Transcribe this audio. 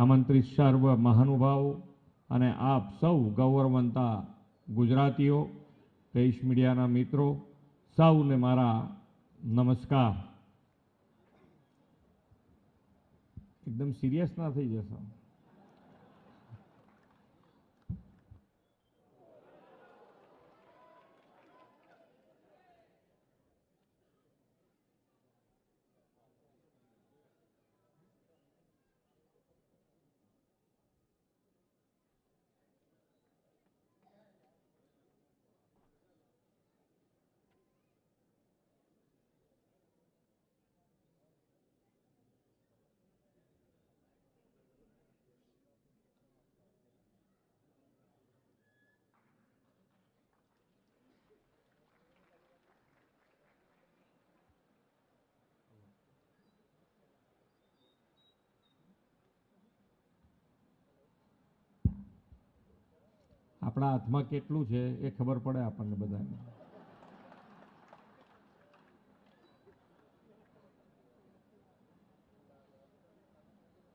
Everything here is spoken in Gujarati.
આમંત્રિત સર્વ મહાનુભાવો અને આપ સૌ ગૌરવંતા ગુજરાતીઓ, દેશ મીડિયાના મિત્રો સૌને મારા નમસ્કાર. એકદમ સિરિયસ ના થઈ જશો. આપણા હાથમાં કેટલું છે એ ખબર પડે આપણને બધાને.